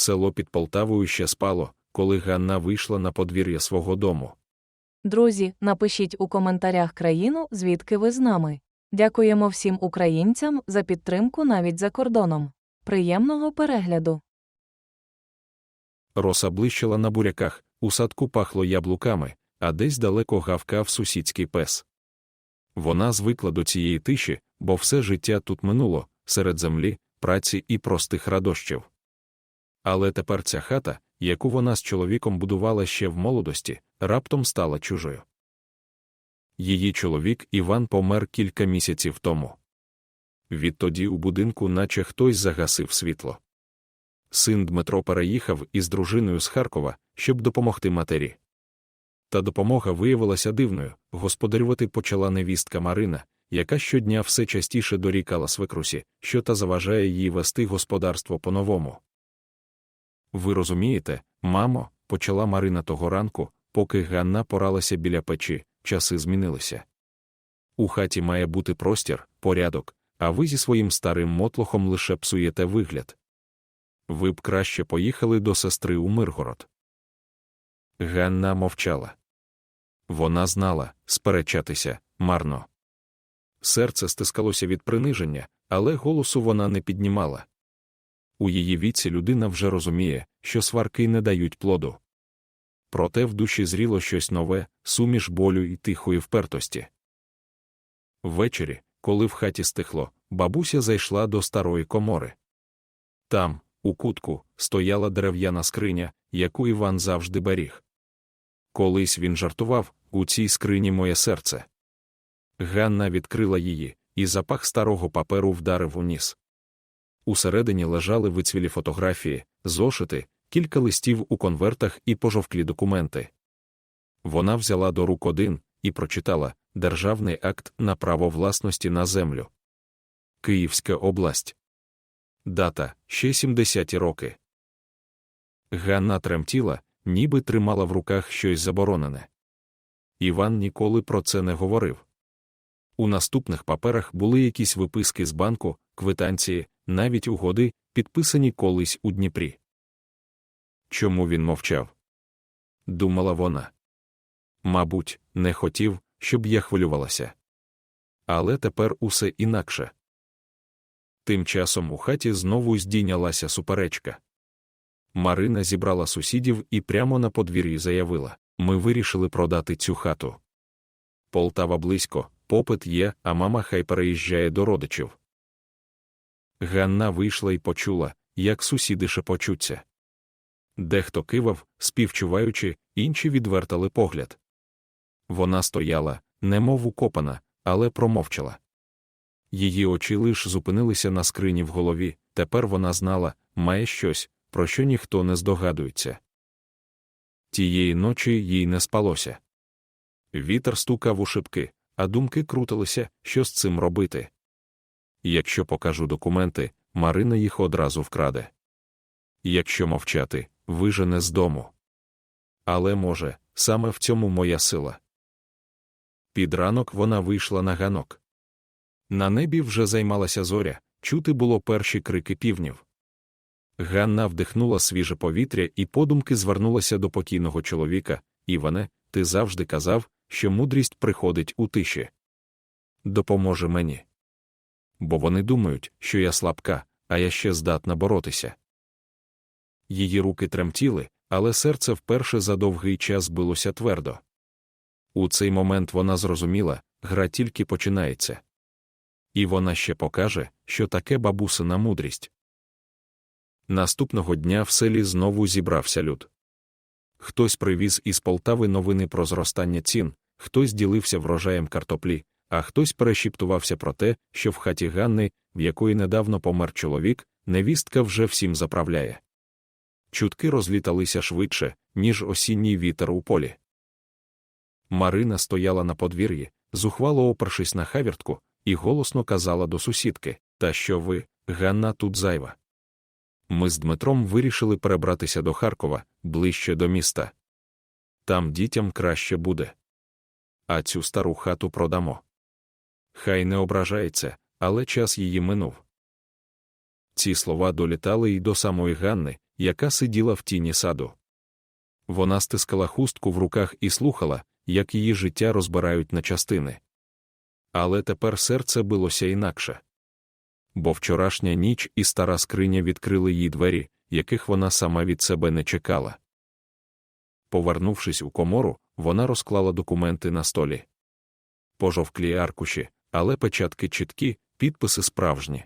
Село під Полтавою ще спало, коли Ганна вийшла на подвір'я свого дому. Друзі, напишіть у коментарях країну, звідки ви з нами. Дякуємо всім українцям за підтримку навіть за кордоном. Приємного перегляду! Роса блищила на буряках, у садку пахло яблуками, а десь далеко гавкав сусідський пес. Вона звикла до цієї тиші, бо все життя тут минуло, серед землі, праці і простих радощів. Але тепер ця хата, яку вона з чоловіком будувала ще в молодості, раптом стала чужою. Її чоловік Іван помер кілька місяців тому. Відтоді у будинку наче хтось загасив світло. Син Дмитро переїхав із дружиною з Харкова, щоб допомогти матері. Та допомога виявилася дивною, господарювати почала невістка Марина, яка щодня все частіше дорікала свекрусі, що та заважає їй вести господарство по-новому. Ви розумієте, мамо, почала Марина того ранку, поки Ганна поралася біля печі, часи змінилися. У хаті має бути простір, порядок, а ви зі своїм старим мотлохом лише псуєте вигляд. Ви б краще поїхали до сестри у Миргород. Ганна мовчала. Вона знала, сперечатися марно. Серце стискалося від приниження, але голосу вона не піднімала. У її віці людина вже розуміє, що сварки не дають плоду. Проте в душі зріло щось нове, суміш болю і тихої впертості. Ввечері, коли в хаті стихло, бабуся зайшла до старої комори. Там, у кутку, стояла дерев'яна скриня, яку Іван завжди беріг. Колись він жартував у цій скрині моє серце. Ганна відкрила її, і запах старого паперу вдарив у ніс. Усередині лежали вицвілі фотографії, зошити, кілька листів у конвертах і пожовклі документи. Вона взяла до рук один і прочитала Державний акт на право власності на землю. Київська область. Дата ще 70-ті роки. Ганна тремтіла, ніби тримала в руках щось заборонене. Іван ніколи про це не говорив. У наступних паперах були якісь виписки з банку, квитанції, навіть угоди, підписані колись у Дніпрі. Чому він мовчав? Думала вона. Мабуть, не хотів, щоб я хвилювалася. Але тепер усе інакше. Тим часом у хаті знову здійнялася суперечка. Марина зібрала сусідів і прямо на подвір'ї заявила ми вирішили продати цю хату. Полтава близько, попит є, а мама хай переїжджає до родичів. Ганна вийшла і почула, як сусіди шепочуться. Дехто кивав, співчуваючи, інші відвертали погляд. Вона стояла, немов укопана, але промовчала. Її очі лиш зупинилися на скрині в голові, тепер вона знала, має щось, про що ніхто не здогадується. Тієї ночі їй не спалося. Вітер стукав у шибки, а думки крутилися, що з цим робити. Якщо покажу документи, Марина їх одразу вкраде. Якщо мовчати, вижене з дому. Але, може, саме в цьому моя сила. Під ранок вона вийшла на ганок. На небі вже займалася зоря, чути було перші крики півнів. Ганна вдихнула свіже повітря і подумки звернулася до покійного чоловіка Іване, ти завжди казав, що мудрість приходить у тиші. Допоможе мені. Бо вони думають, що я слабка, а я ще здатна боротися. Її руки тремтіли, але серце вперше за довгий час билося твердо. У цей момент вона зрозуміла, гра тільки починається. І вона ще покаже, що таке бабусина мудрість. Наступного дня в селі знову зібрався люд. Хтось привіз із Полтави новини про зростання цін, хтось ділився врожаєм картоплі, а хтось перешіптувався про те, що в хаті Ганни, в якої недавно помер чоловік, невістка вже всім заправляє. Чутки розліталися швидше, ніж осінній вітер у полі. Марина стояла на подвір'ї, зухвало опершись на хавіртку, і голосно казала до сусідки Та що ви, Ганна, тут зайва. Ми з Дмитром вирішили перебратися до Харкова, ближче до міста. Там дітям краще буде. А цю стару хату продамо. Хай не ображається, але час її минув. Ці слова долітали й до самої Ганни, яка сиділа в тіні саду. Вона стискала хустку в руках і слухала, як її життя розбирають на частини. Але тепер серце билося інакше. Бо вчорашня ніч і стара скриня відкрили їй двері, яких вона сама від себе не чекала. Повернувшись у комору, вона розклала документи на столі. Пожовклі аркуші, але печатки чіткі, підписи справжні.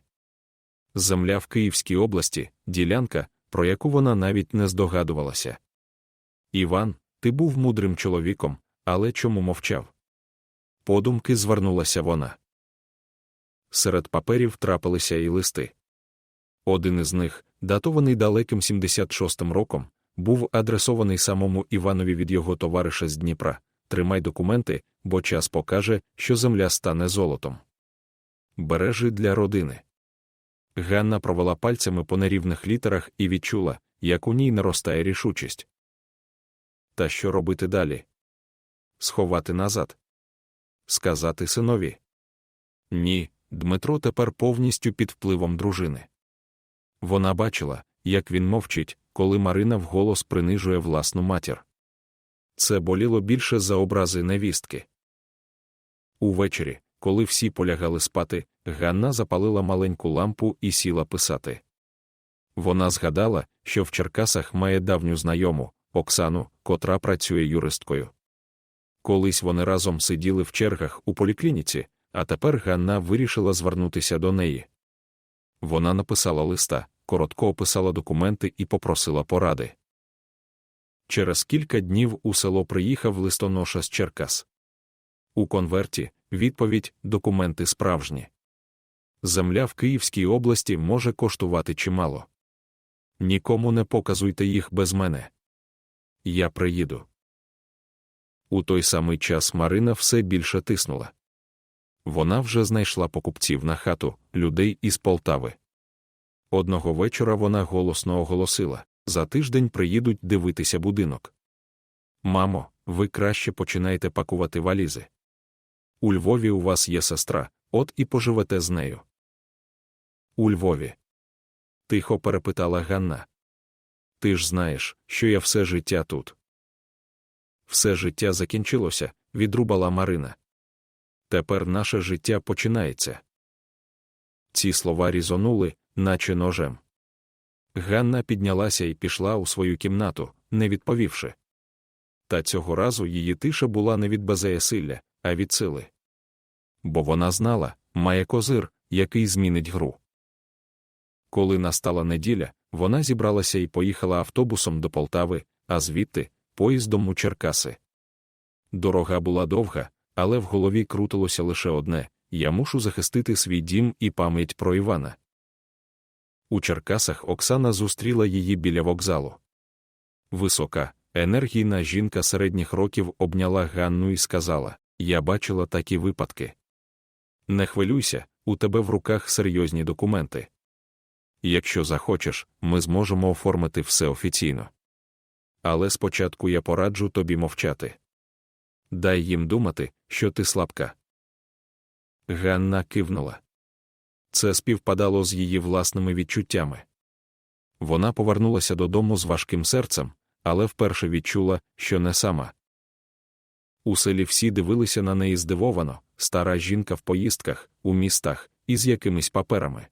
Земля в Київській області, ділянка, про яку вона навіть не здогадувалася. Іван, ти був мудрим чоловіком, але чому мовчав? Подумки звернулася вона. Серед паперів трапилися і листи. Один із них, датований далеким 76-м роком, був адресований самому Іванові від його товариша з Дніпра. Тримай документи, бо час покаже, що земля стане золотом. Бережи для родини. Ганна провела пальцями по нерівних літерах і відчула, як у ній наростає рішучість. Та що робити далі? Сховати назад? Сказати синові? Ні, Дмитро тепер повністю під впливом дружини. Вона бачила, як він мовчить, коли Марина вголос принижує власну матір. Це боліло більше за образи невістки. Увечері, коли всі полягали спати, Ганна запалила маленьку лампу і сіла писати. Вона згадала, що в Черкасах має давню знайому Оксану, котра працює юристкою. Колись вони разом сиділи в чергах у поліклініці, а тепер Ганна вирішила звернутися до неї. Вона написала листа, коротко описала документи і попросила поради. Через кілька днів у село приїхав листоноша з Черкас. У конверті відповідь документи справжні. Земля в Київській області може коштувати чимало. Нікому не показуйте їх без мене. Я приїду. У той самий час Марина все більше тиснула. Вона вже знайшла покупців на хату, людей із Полтави. Одного вечора вона голосно оголосила за тиждень приїдуть дивитися будинок. Мамо, ви краще починайте пакувати валізи. У Львові у вас є сестра, от і поживете з нею. У Львові. Тихо перепитала Ганна. Ти ж знаєш, що я все життя тут. Все життя закінчилося, відрубала Марина. Тепер наше життя починається. Ці слова різонули, наче ножем. Ганна піднялася і пішла у свою кімнату, не відповівши. Та цього разу її тиша була не від безеясилля, а від сили. Бо вона знала, має козир, який змінить гру. Коли настала неділя, вона зібралася і поїхала автобусом до Полтави, а звідти поїздом у Черкаси. Дорога була довга, але в голові крутилося лише одне я мушу захистити свій дім і пам'ять про Івана. У Черкасах Оксана зустріла її біля вокзалу. Висока, енергійна жінка середніх років обняла Ганну і сказала Я бачила такі випадки. Не хвилюйся, у тебе в руках серйозні документи. Якщо захочеш, ми зможемо оформити все офіційно. Але спочатку я пораджу тобі мовчати. Дай їм думати, що ти слабка. Ганна кивнула. Це співпадало з її власними відчуттями. Вона повернулася додому з важким серцем, але вперше відчула, що не сама. У селі всі дивилися на неї здивовано, стара жінка в поїздках, у містах, із якимись паперами.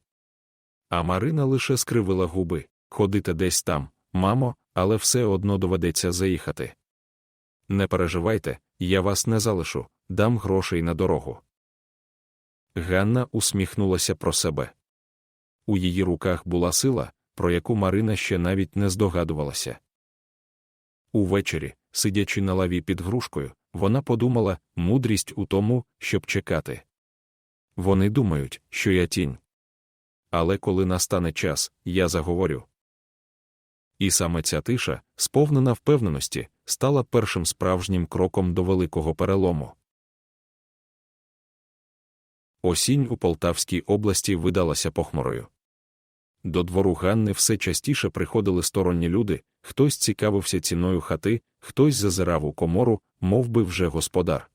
А Марина лише скривила губи ходити десь там, мамо, але все одно доведеться заїхати. Не переживайте, я вас не залишу, дам грошей на дорогу. Ганна усміхнулася про себе. У її руках була сила, про яку Марина ще навіть не здогадувалася. Увечері, сидячи на лаві під грушкою, вона подумала мудрість у тому, щоб чекати. Вони думають, що я тінь. Але коли настане час, я заговорю. І саме ця тиша, сповнена впевненості, стала першим справжнім кроком до великого перелому. Осінь у Полтавській області видалася похмурою. До двору Ганни все частіше приходили сторонні люди, хтось цікавився ціною хати, хтось зазирав у комору, мов би вже господар.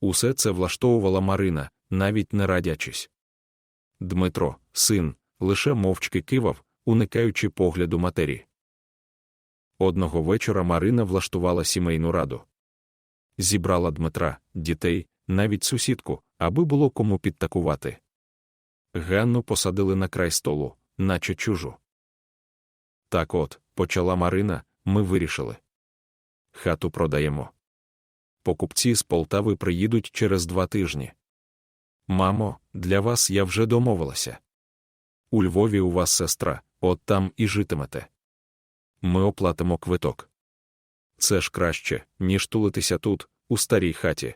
Усе це влаштовувала Марина, навіть не радячись. Дмитро, син, лише мовчки кивав, уникаючи погляду матері. Одного вечора Марина влаштувала сімейну раду. Зібрала Дмитра, дітей, навіть сусідку, аби було кому підтакувати. Ганну посадили на край столу, наче чужу. Так от, почала Марина, ми вирішили. Хату продаємо. Покупці з Полтави приїдуть через два тижні. Мамо, для вас я вже домовилася. У Львові у вас сестра, от там і житимете. Ми оплатимо квиток. Це ж краще, ніж тулитися тут, у старій хаті.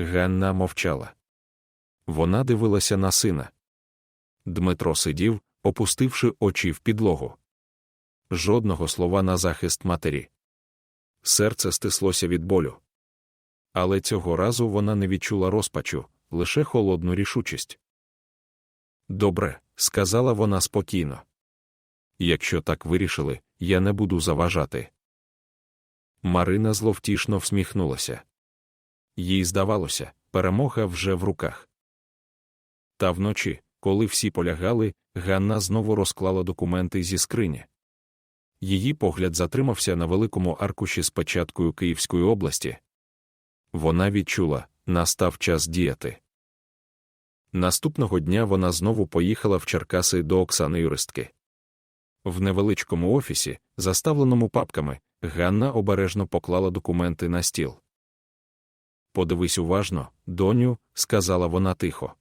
Ганна мовчала. Вона дивилася на сина. Дмитро сидів, опустивши очі в підлогу. Жодного слова на захист матері. Серце стислося від болю. Але цього разу вона не відчула розпачу, лише холодну рішучість. Добре, сказала вона спокійно. Якщо так вирішили, я не буду заважати. Марина зловтішно всміхнулася. Їй здавалося, перемога вже в руках. Та вночі, коли всі полягали, Ганна знову розклала документи зі скрині. Її погляд затримався на великому аркуші з печаткою Київської області. Вона відчула, настав час діяти. Наступного дня вона знову поїхала в Черкаси до Оксани юристки. В невеличкому офісі, заставленому папками, Ганна обережно поклала документи на стіл. Подивись уважно, доню, сказала вона тихо.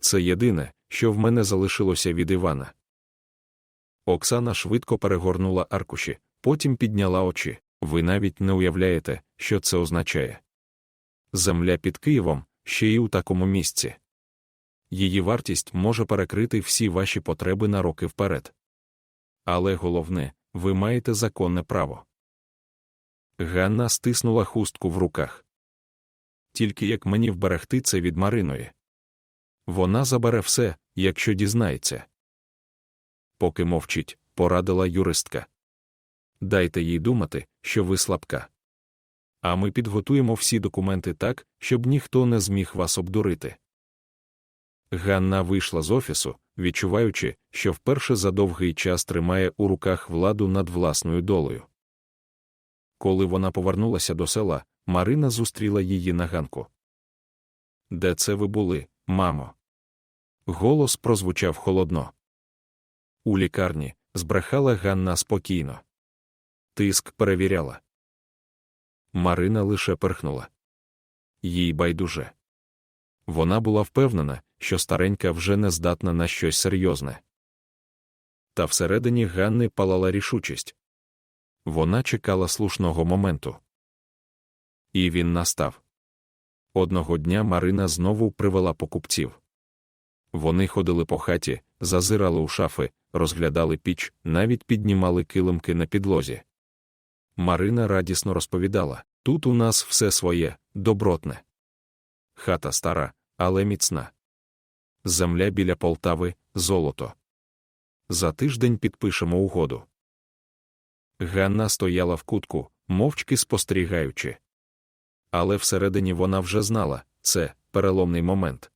Це єдине, що в мене залишилося від Івана. Оксана швидко перегорнула аркуші, потім підняла очі. Ви навіть не уявляєте, що це означає. Земля під Києвом ще й у такому місці. Її вартість може перекрити всі ваші потреби на роки вперед. Але головне, ви маєте законне право. Ганна стиснула хустку в руках. Тільки як мені вберегти це від Мариної. Вона забере все, якщо дізнається. Поки мовчить, порадила юристка. Дайте їй думати, що ви слабка. А ми підготуємо всі документи так, щоб ніхто не зміг вас обдурити. Ганна вийшла з офісу, відчуваючи, що вперше за довгий час тримає у руках владу над власною долею. Коли вона повернулася до села, Марина зустріла її на ганку. Де це ви були, мамо? Голос прозвучав холодно. У лікарні збрехала Ганна спокійно. Тиск перевіряла. Марина лише перхнула. Їй байдуже. Вона була впевнена, що старенька вже не здатна на щось серйозне. Та всередині Ганни палала рішучість. Вона чекала слушного моменту. І він настав. Одного дня Марина знову привела покупців. Вони ходили по хаті, зазирали у шафи, розглядали піч, навіть піднімали килимки на підлозі. Марина радісно розповідала тут у нас все своє, добротне. Хата стара, але міцна. Земля біля Полтави, золото. За тиждень підпишемо угоду. Ганна стояла в кутку, мовчки спостерігаючи. Але всередині вона вже знала це переломний момент.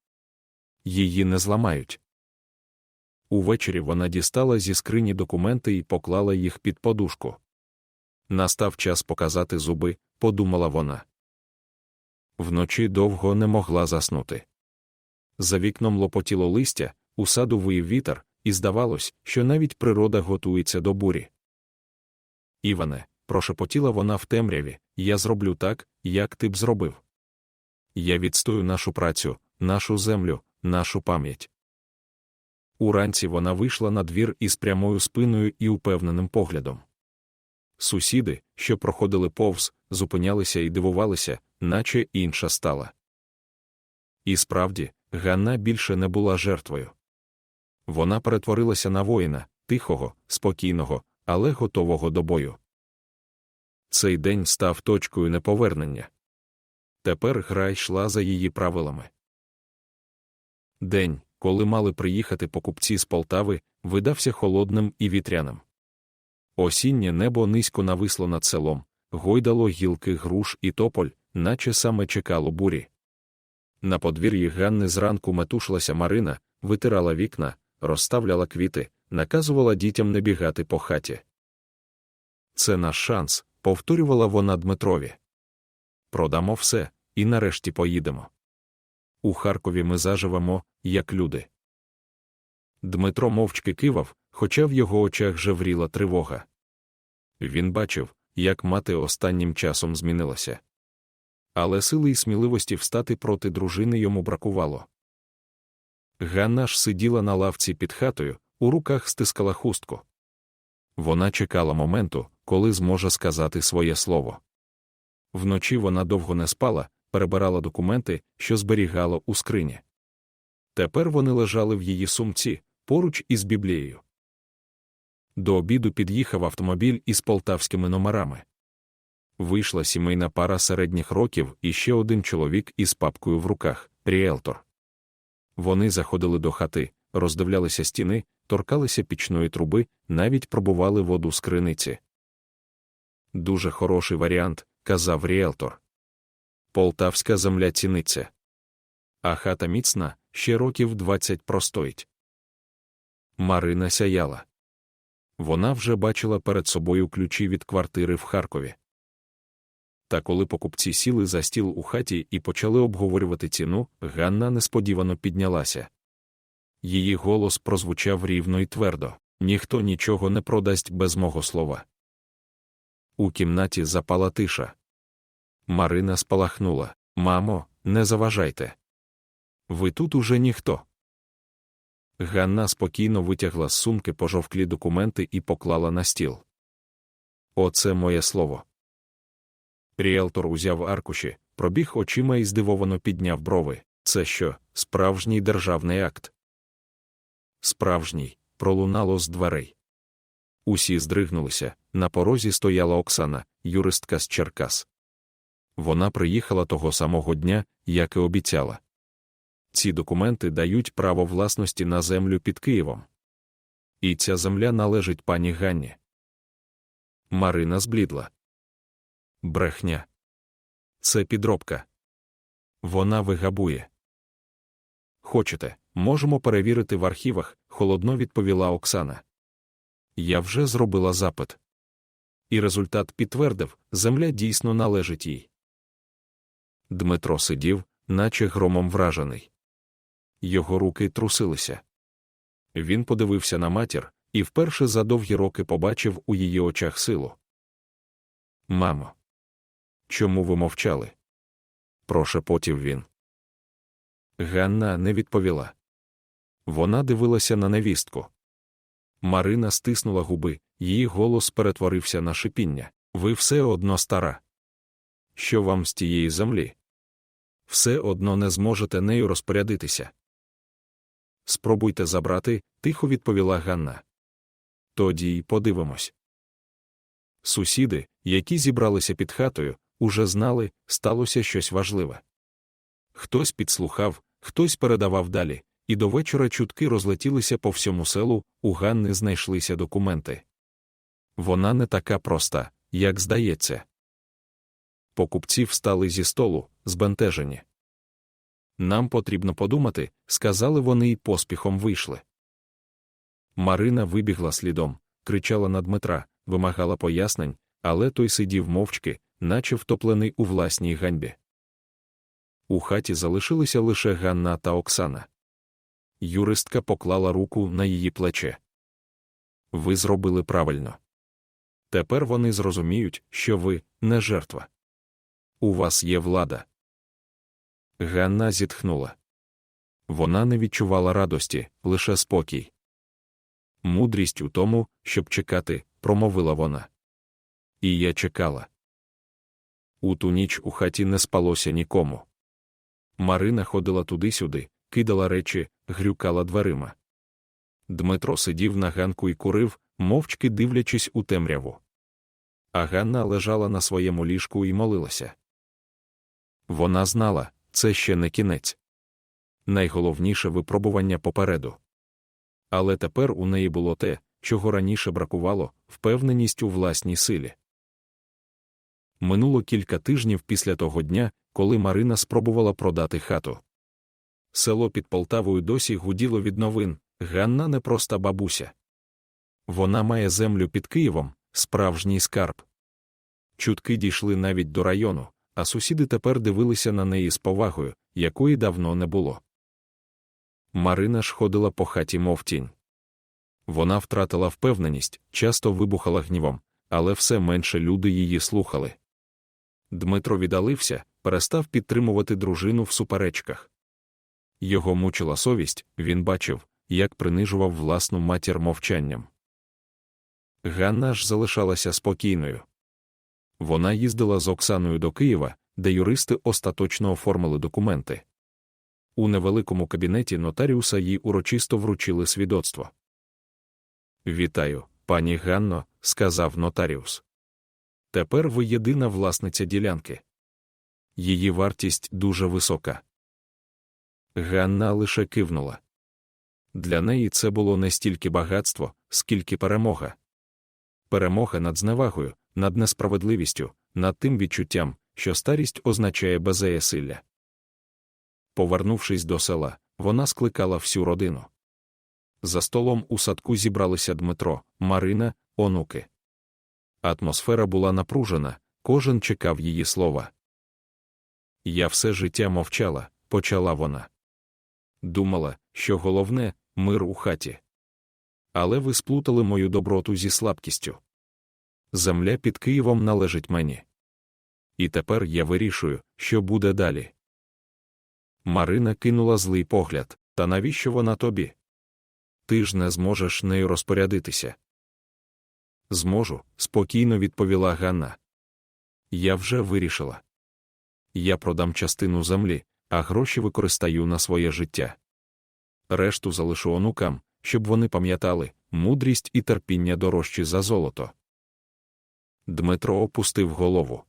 Її не зламають. Увечері вона дістала зі скрині документи і поклала їх під подушку. Настав час показати зуби, подумала вона. Вночі довго не могла заснути. За вікном лопотіло листя, у саду виїв вітер, і здавалось, що навіть природа готується до бурі. Іване, прошепотіла вона в темряві, я зроблю так, як ти б зробив. Я відстою нашу працю, нашу землю, нашу пам'ять. Уранці вона вийшла на двір із прямою спиною і упевненим поглядом. Сусіди, що проходили повз, зупинялися і дивувалися, наче інша стала. І справді, Ганна більше не була жертвою. Вона перетворилася на воїна, тихого, спокійного, але готового до бою. Цей день став точкою неповернення. Тепер гра йшла за її правилами. День, коли мали приїхати покупці з Полтави, видався холодним і вітряним. Осіннє небо низько нависло над селом, гойдало гілки груш і тополь, наче саме чекало бурі. На подвір'ї Ганни зранку метушилася Марина, витирала вікна, розставляла квіти, наказувала дітям не бігати по хаті. Це наш шанс, повторювала вона Дмитрові. Продамо все, і нарешті поїдемо. У Харкові ми заживемо, як люди. Дмитро мовчки кивав, хоча в його очах жевріла тривога. Він бачив, як мати останнім часом змінилася. Але сили і сміливості встати проти дружини йому бракувало. Ганна ж сиділа на лавці під хатою, у руках стискала хустку. Вона чекала моменту, коли зможе сказати своє слово. Вночі вона довго не спала, перебирала документи, що зберігала у скрині. Тепер вони лежали в її сумці, поруч із біблією. До обіду під'їхав автомобіль із полтавськими номерами. Вийшла сімейна пара середніх років і ще один чоловік із папкою в руках ріелтор. Вони заходили до хати, роздивлялися стіни, торкалися пічної труби, навіть пробували воду з криниці. Дуже хороший варіант, казав ріелтор. Полтавська земля ціниться. А хата міцна, ще років двадцять простоїть. Марина сяяла. Вона вже бачила перед собою ключі від квартири в Харкові. Та коли покупці сіли за стіл у хаті і почали обговорювати ціну, Ганна несподівано піднялася. Її голос прозвучав рівно і твердо ніхто нічого не продасть без мого слова. У кімнаті запала тиша. Марина спалахнула Мамо, не заважайте. Ви тут уже ніхто. Ганна спокійно витягла з сумки пожовклі документи і поклала на стіл. Оце моє слово. Ріелтор узяв аркуші, пробіг очима і здивовано підняв брови. Це що, справжній державний акт? Справжній, пролунало з дверей. Усі здригнулися, на порозі стояла Оксана, юристка з Черкас. Вона приїхала того самого дня, як і обіцяла. Ці документи дають право власності на землю під Києвом. І ця земля належить пані Ганні. Марина зблідла. Брехня. Це підробка. Вона вигабує. Хочете, можемо перевірити в архівах, холодно відповіла Оксана. Я вже зробила запит. І результат підтвердив, земля дійсно належить їй. Дмитро сидів, наче громом вражений. Його руки трусилися. Він подивився на матір і вперше за довгі роки побачив у її очах силу. Мамо, чому ви мовчали? прошепотів він. Ганна не відповіла. Вона дивилася на невістку. Марина стиснула губи, її голос перетворився на шипіння. Ви все одно стара. Що вам з тієї землі? Все одно не зможете нею розпорядитися. Спробуйте забрати, тихо відповіла Ганна. Тоді й подивимось. Сусіди, які зібралися під хатою, уже знали, сталося щось важливе. Хтось підслухав, хтось передавав далі, і до вечора чутки розлетілися по всьому селу, у Ганни знайшлися документи. Вона не така проста, як здається. Покупці встали зі столу, збентежені. Нам потрібно подумати, сказали вони і поспіхом вийшли. Марина вибігла слідом, кричала на Дмитра, вимагала пояснень, але той сидів мовчки, наче втоплений у власній ганьбі. У хаті залишилися лише Ганна та Оксана. Юристка поклала руку на її плече. Ви зробили правильно. Тепер вони зрозуміють, що ви не жертва. У вас є влада. Ганна зітхнула. Вона не відчувала радості, лише спокій. Мудрість у тому, щоб чекати, промовила вона. І я чекала. У ту ніч у хаті не спалося нікому. Марина ходила туди-сюди, кидала речі, грюкала дверима. Дмитро сидів на ганку і курив, мовчки дивлячись у темряву. А Ганна лежала на своєму ліжку і молилася. Вона знала, це ще не кінець. Найголовніше випробування попереду. Але тепер у неї було те, чого раніше бракувало впевненість у власній силі. Минуло кілька тижнів після того дня, коли Марина спробувала продати хату. Село під Полтавою досі гуділо від новин Ганна не проста бабуся. Вона має землю під Києвом, справжній скарб. Чутки дійшли навіть до району, а сусіди тепер дивилися на неї з повагою, якої давно не було. Марина ж ходила по хаті, мов тінь. Вона втратила впевненість, часто вибухала гнівом, але все менше люди її слухали. Дмитро віддалився, перестав підтримувати дружину в суперечках. Його мучила совість, він бачив, як принижував власну матір мовчанням. Ганна ж залишалася спокійною. Вона їздила з Оксаною до Києва, де юристи остаточно оформили документи. У невеликому кабінеті нотаріуса їй урочисто вручили свідоцтво. Вітаю, пані Ганно, сказав нотаріус. Тепер ви єдина власниця ділянки. Її вартість дуже висока. Ганна лише кивнула. Для неї це було не стільки багатство, скільки перемога. Перемога над зневагою, над несправедливістю, над тим відчуттям, що старість означає беззасилля. Повернувшись до села, вона скликала всю родину. За столом у садку зібралися Дмитро, Марина, онуки. Атмосфера була напружена, кожен чекав її слова. Я все життя мовчала, почала вона. Думала, що головне мир у хаті. Але ви сплутали мою доброту зі слабкістю. Земля під Києвом належить мені. І тепер я вирішую, що буде далі. Марина кинула злий погляд, та навіщо вона тобі? Ти ж не зможеш нею розпорядитися. Зможу, спокійно відповіла Ганна. Я вже вирішила. Я продам частину землі, а гроші використаю на своє життя. Решту залишу онукам, щоб вони пам'ятали, мудрість і терпіння дорожчі за золото. Дмитро опустив голову.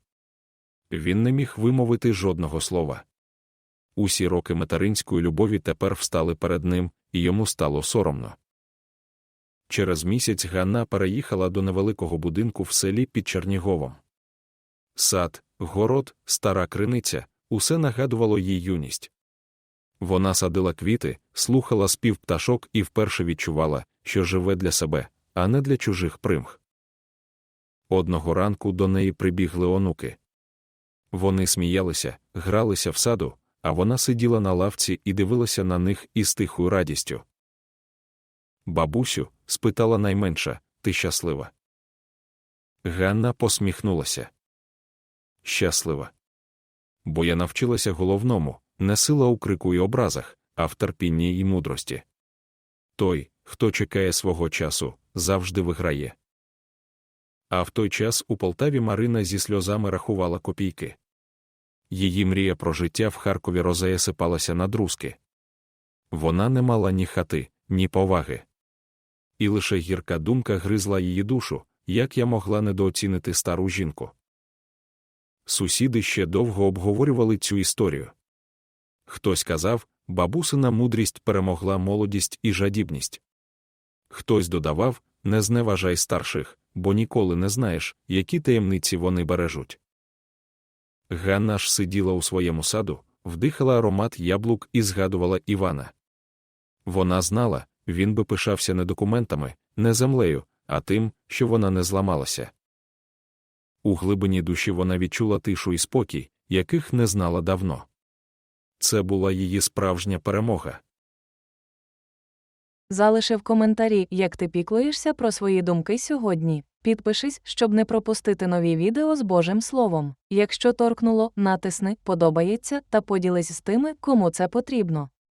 Він не міг вимовити жодного слова. Усі роки материнської любові тепер встали перед ним, і йому стало соромно. Через місяць Ганна переїхала до невеликого будинку в селі під Черніговом. Сад, город, стара криниця усе нагадувало їй юність. Вона садила квіти, слухала спів пташок і вперше відчувала, що живе для себе, а не для чужих примх. Одного ранку до неї прибігли онуки. Вони сміялися, гралися в саду, а вона сиділа на лавці і дивилася на них із тихою радістю. Бабусю, спитала найменша, ти щаслива? Ганна посміхнулася. Щаслива. Бо я навчилася головному, не сила у крику й образах, а в терпінні й мудрості. Той, хто чекає свого часу, завжди виграє. А в той час у Полтаві Марина зі сльозами рахувала копійки. Її мрія про життя в Харкові розея на друзки. Вона не мала ні хати, ні поваги. І лише гірка думка гризла її душу, як я могла недооцінити стару жінку. Сусіди ще довго обговорювали цю історію. Хтось казав, бабусина мудрість перемогла молодість і жадібність. Хтось додавав, не зневажай старших, бо ніколи не знаєш, які таємниці вони бережуть. Ганна ж сиділа у своєму саду, вдихала аромат яблук і згадувала Івана. Вона знала, він би пишався не документами, не землею, а тим, що вона не зламалася. У глибині душі вона відчула тишу і спокій, яких не знала давно. Це була її справжня перемога. Залиши в коментарі, як ти піклуєшся про свої думки сьогодні. Підпишись, щоб не пропустити нові відео з Божим Словом. Якщо торкнуло, натисни Подобається та поділись з тими, кому це потрібно.